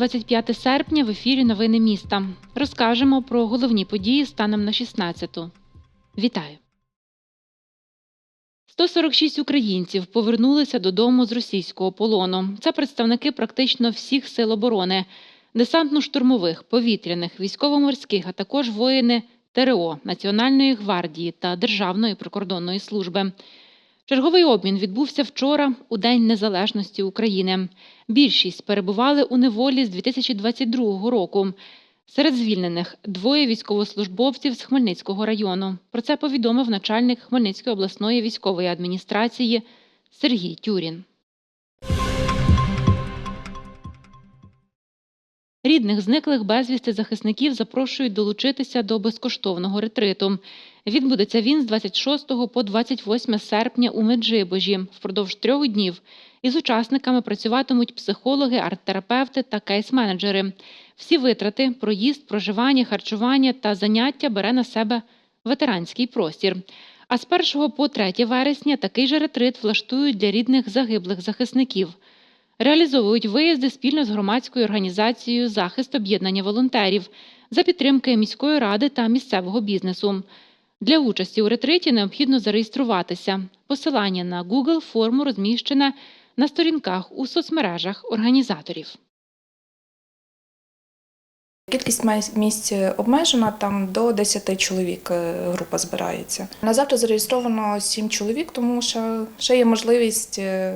Понеділок, 25 серпня, в ефірі Новини міста. Розкажемо про головні події станом на 16-ту. Вітаю! 146 українців повернулися додому з російського полону. Це представники практично всіх сил оборони, десантно-штурмових, повітряних, військово-морських, а також воїни ТРО Національної гвардії та Державної прикордонної служби. Черговий обмін відбувся вчора у День Незалежності України. Більшість перебували у неволі з 2022 року. Серед звільнених двоє військовослужбовців з Хмельницького району. Про це повідомив начальник Хмельницької обласної військової адміністрації Сергій Тюрін. Рідних зниклих безвісти захисників запрошують долучитися до безкоштовного ретриту. Відбудеться він з 26 по 28 серпня у Меджибожі впродовж трьох днів. Із учасниками працюватимуть психологи, арт-терапевти та кейс-менеджери. Всі витрати, проїзд, проживання, харчування та заняття бере на себе ветеранський простір. А з 1 по 3 вересня такий же ретрит влаштують для рідних загиблих захисників. Реалізовують виїзди спільно з громадською організацією Захист об'єднання волонтерів за підтримки міської ради та місцевого бізнесу. Для участі у ретриті необхідно зареєструватися. Посилання на Google форму розміщене на сторінках у соцмережах організаторів. Кількість місць обмежена, там до 10 чоловік е, група збирається. На завтра зареєстровано 7 чоловік, тому що ще є можливість е,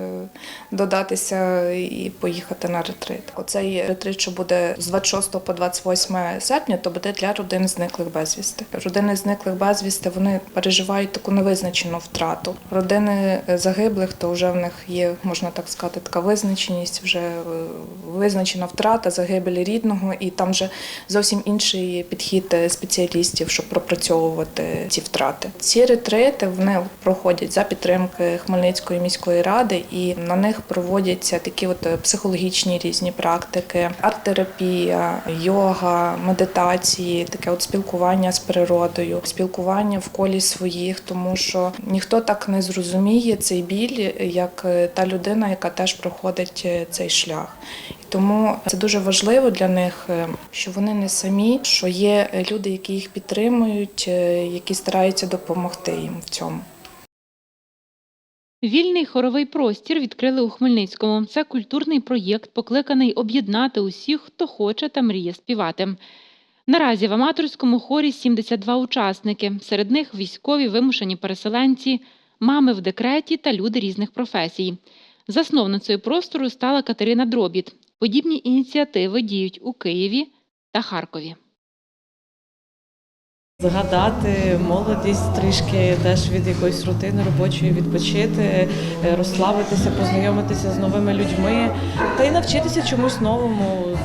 додатися і поїхати на ретрит. Оцей ретрит, що буде з 26 по 28 серпня, то буде для родин зниклих безвісти. Родини зниклих безвісти вони переживають таку невизначену втрату. Родини е, загиблих, то вже в них є, можна так сказати, така визначеність, вже визначена втрата загибелі рідного, і там вже зовсім інший підхід е, спеціалістів, щоб пропрацьовувати ці втрати. Ці ретрити вони проходять за підтримки Хмельницької міської ради, і на них проводяться такі от е, психологічні різні практики, арт-терапія, йога, медитації, таке от спілкування з природою, спілкування в колі своїх, тому що ніхто так не зрозуміє цей біль, як е, та людина, яка теж проходить цей шлях. Тому це дуже важливо для них, е, що вони не самі, що є люди, які їх підтримують, е, які стараються допомогти їм в цьому. Вільний хоровий простір відкрили у Хмельницькому. Це культурний проєкт, покликаний об'єднати усіх, хто хоче та мріє співати. Наразі в аматорському хорі 72 учасники. Серед них військові вимушені переселенці, мами в декреті та люди різних професій. Засновницею простору стала Катерина Дробіт. Подібні ініціативи діють у Києві та Харкові. Згадати молодість трішки теж від якоїсь рутини робочої відпочити, е, розслабитися, познайомитися з новими людьми та й навчитися чомусь новому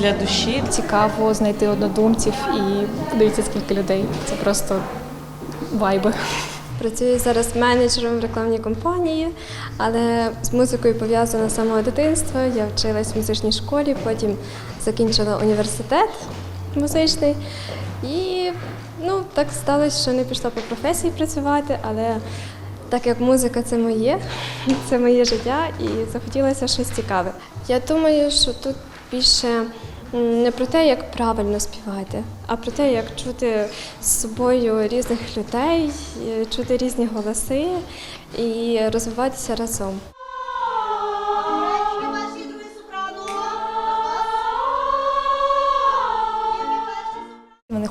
для душі. цікаво знайти однодумців і подивіться, скільки людей. Це просто вайби. Працюю зараз менеджером в рекламній компанії, але з музикою пов'язана з самого дитинства. Я вчилась в музичній школі, потім закінчила університет музичний. І ну, так сталося, що не пішла по професії працювати, але так як музика це моє, це моє життя, і захотілося щось цікаве. Я думаю, що тут більше не про те, як правильно співати, а про те, як чути з собою різних людей, чути різні голоси і розвиватися разом.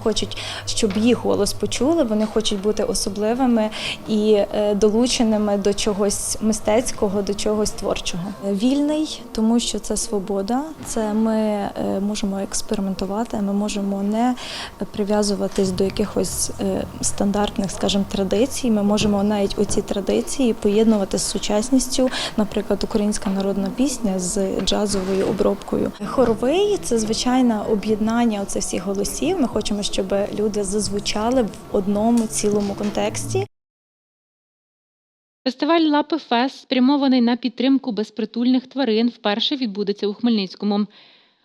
Хочуть, щоб їх голос почули. Вони хочуть бути особливими і е, долученими до чогось мистецького, до чогось творчого. Вільний, тому що це свобода. Це ми е, можемо експериментувати. Ми можемо не прив'язуватись до якихось е, стандартних, скажімо, традицій. Ми можемо навіть оці традиції поєднувати з сучасністю, наприклад, українська народна пісня з джазовою обробкою. Хоровий це звичайне об'єднання оцих всіх голосів. Ми хочемо, щоб люди зазвучали в одному цілому контексті. Фестиваль Лапи Фест, спрямований на підтримку безпритульних тварин, вперше відбудеться у Хмельницькому.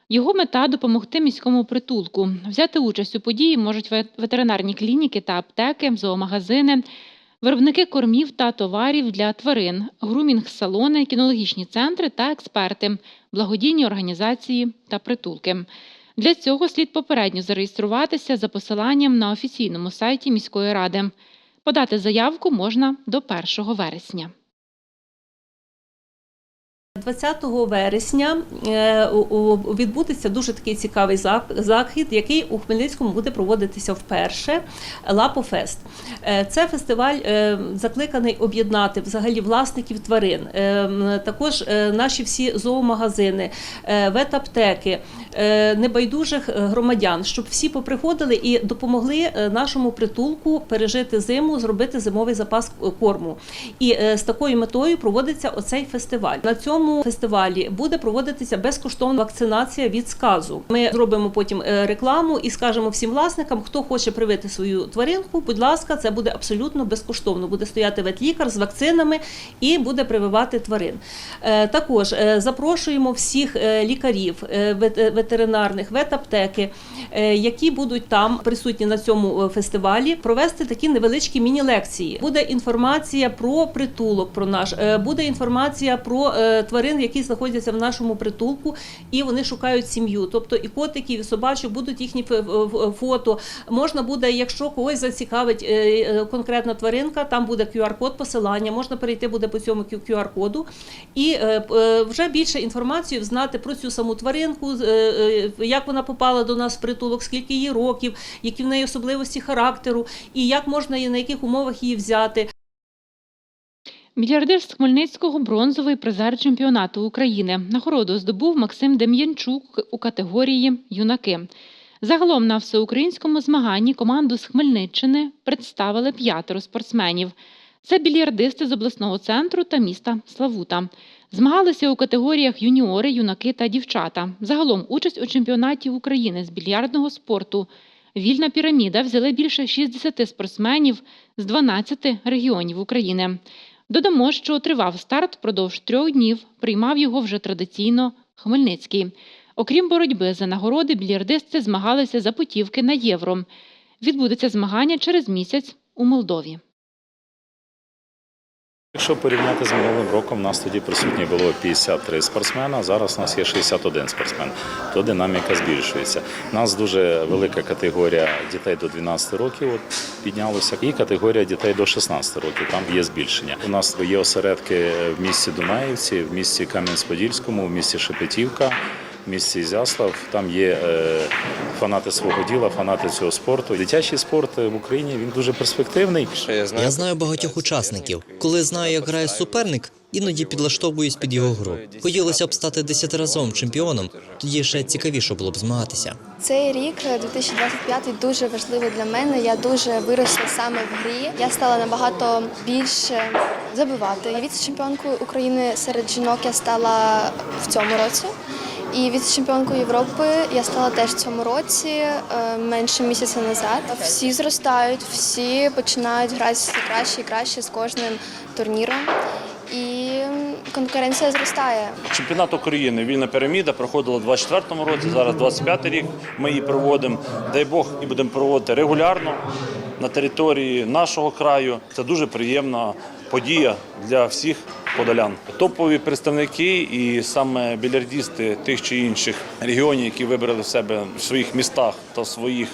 Його мета допомогти міському притулку. Взяти участь у події можуть ветеринарні клініки та аптеки, зоомагазини, виробники кормів та товарів для тварин, грумінг-салони, кінологічні центри та експерти, благодійні організації та притулки. Для цього слід попередньо зареєструватися за посиланням на офіційному сайті міської ради. Подати заявку можна до 1 вересня. 20 вересня е, відбудеться дуже такий цікавий захід, який у Хмельницькому буде проводитися вперше Лапофест. Е, Це фестиваль е, закликаний об'єднати взагалі власників тварин, також наші всі зоомагазини, ветаптеки, небайдужих громадян, щоб всі поприходили і допомогли нашому притулку пережити зиму, зробити зимовий запас корму. І з такою метою проводиться оцей фестиваль. На цьому фестивалі буде проводитися безкоштовна вакцинація від сказу. Ми зробимо потім е, рекламу і скажемо всім власникам, хто хоче привити свою тваринку. Будь ласка, це буде абсолютно безкоштовно. Буде стояти ветлікар з вакцинами і буде прививати тварин. Е, Також е, запрошуємо всіх лікарів ветеринарних, ветаптеки, які будуть там присутні на цьому фестивалі, провести такі невеличкі міні-лекції. Буде інформація про притулок, про наш буде інформація про е, тварин, які знаходяться в нашому притулку, і вони шукають сім'ю. Тобто і котиків, і собачок будуть їхні фото. Можна буде, якщо когось зацікавить е, е, конкретна тваринка, там буде QR-код посилання. Можна перейти буде по цьому QR-коду і е, вже більше інформацію знати про цю саму тваринку, як вона попала до нас в притулок, скільки їй років, які в неї особливості характеру, і як можна її на яких умовах її взяти. Мільярдер з Хмельницького бронзовий призер чемпіонату України. Нагороду здобув Максим Дем'янчук у категорії юнаки. Загалом на всеукраїнському змаганні команду з Хмельниччини представили п'ятеро спортсменів. Це більярдисти з обласного центру та міста Славута. Змагалися у категоріях юніори, юнаки та дівчата. Загалом участь у чемпіонаті України з більярдного спорту Вільна піраміда взяли більше 60 спортсменів з 12 регіонів України. Додамо, що тривав старт впродовж трьох днів, приймав його вже традиційно Хмельницький. Окрім боротьби за нагороди, більярдисти змагалися за путівки на євро. Відбудеться змагання через місяць у Молдові. Якщо порівняти з минулим роком, у нас тоді присутні було 53 спортсмена, зараз у нас є 61 спортсмен, то динаміка збільшується. У нас дуже велика категорія дітей до 12 років от, піднялася, і категорія дітей до 16 років, там є збільшення. У нас є осередки в місті Дунаївці, в місті Кам'янець-Подільському, в місті Шепетівка. Місті Ізяслав там є е, фанати свого діла, фанати цього спорту. Дитячий спорт в Україні він дуже перспективний. Я знаю багатьох учасників. Коли знаю, як грає суперник, іноді підлаштовуюсь під його гру. Хотілося б стати десятиразовим чемпіоном, тоді ще цікавіше було б змагатися. Цей рік, е, 2025, дуже важливий для мене. Я дуже виросла саме в грі. Я стала набагато більше забивати. Віце-чемпіонкою України серед жінок я стала в цьому році. І віце-чемпіонкою Європи я стала теж в цьому році, е, менше місяця назад. Всі зростають, всі починають грати все краще і краще з кожним турніром. І конкуренція зростає. Чемпіонат України вільна піраміда проходила у 24-му році, зараз 25-й рік. Ми її проводимо. Дай Бог і будемо проводити регулярно на території нашого краю. Це дуже приємна подія для всіх подолян. Топові представники і саме більярдісти тих чи інших регіонів, які вибрали в себе в своїх містах та в своїх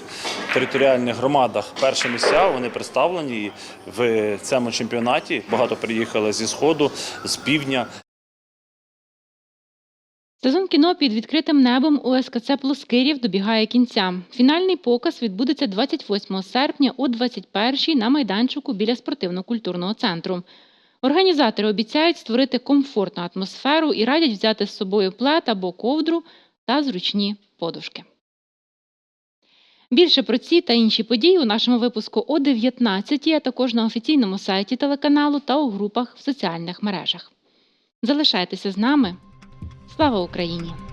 територіальних громадах перші місця, вони представлені в цьому чемпіонаті. Багато приїхали зі сходу, з півдня. Сезон кіно під відкритим небом у СКЦ Плоскирів добігає кінця. Фінальний показ відбудеться 28 серпня о 21-й на майданчику біля спортивно-культурного центру. Організатори обіцяють створити комфортну атмосферу і радять взяти з собою плед або ковдру та зручні подушки. Більше про ці та інші події у нашому випуску о 19 а також на офіційному сайті телеканалу та у групах в соціальних мережах. Залишайтеся з нами. Слава Україні!